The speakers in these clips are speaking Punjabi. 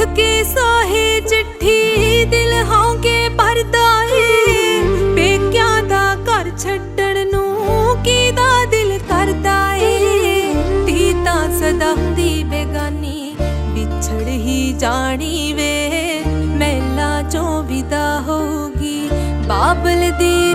ਦੇਖ ਕੇ ਸਾਹੇ ਚਿੱਠੀ ਦਿਲ ਹੌਂਕੇ ਭਰਦਾ ਏ। ਪੇਕਿਆਂ ਦਾ ਘਰ ਛੱਡਣ ਨੂੰ ਕਿਦਾ ਦਿਲ ਕਰਦਾ ਏ। ਤੀ ਤਾਂ ਸਦਾ ਹੁੰਦੀ ਬੇਗਾਨੀ, ਵਿਛੜ ਹੀ ਜਾਣੀ ਵੇ। ਮਹਿਲਾ ਚੋਂ ਵਿਦਾ ਹੋਊਗੀ, ਬਾਬਲ ਦੀ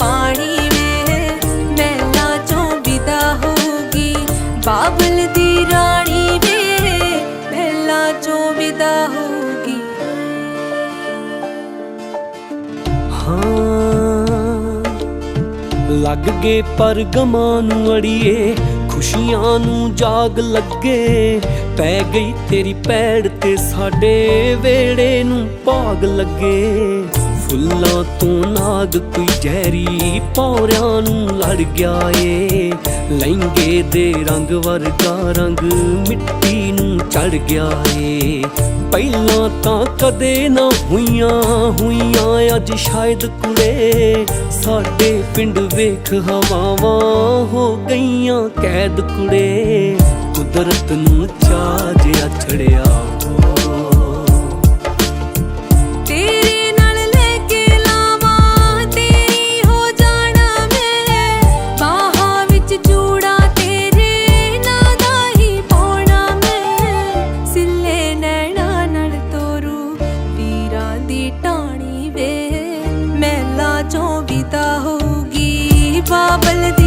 ਪਾਣੀ ਵੇ ਮਹਿਲਾ ਚੋਂ ਵਿਦਾ ਹੋਗੀ ਬਾਬਲ ਦੀ ਰਾਣੀ ਵੇ ਮਹਿਲਾ ਚੋਂ ਵਿਦਾ ਹੋਗੀ ਹਾਂ ਲੱਗ ਗਏ ਪਰ ਗਮਾਂ ਨੂੰ ਅੜੀਏ ਖੁਸ਼ੀਆਂ ਨੂੰ ਜਾਗ ਲੱਗੇ ਪੈ ਗਈ ਤੇਰੀ ਪੈੜ ਤੇ ਸਾਡੇ ਵੇੜੇ ਨੂੰ ਭਾਗ ਲੱਗੇ ਫੁੱਲਾਂ ਤੋਂ ਨਾਗ ਕੋਈ ਜ਼ਹਿਰੀ ਪੌਰਿਆਂ ਨੂੰ ਲੜ ਗਿਆ ਏ। ਲਹਿੰਗੇ ਦੇ ਰੰਗ ਵਰਗਾ ਰੰਗ ਮਿੱਟੀ ਨੂੰ ਚੜ ਗਿਆ ਏ। ਪਹਿਲਾਂ ਤਾਂ ਕਦੇ ਨਾ ਹੋਈਆਂ ਹੋਈਆਂ, ਅੱਜ ਸ਼ਾਇਦ ਕੁੜੇ ਸਾਡੇ ਪਿੰਡ ਵੇਖ ਹਵਾਵਾਂ ਹੋ ਗਈਆਂ ਕੈਦ ਕੁੜੇ। ਕੁਦਰਤ ਨੂੰ ਚਾਹ ਜਿਹਾ ਛੜਿਆ love a little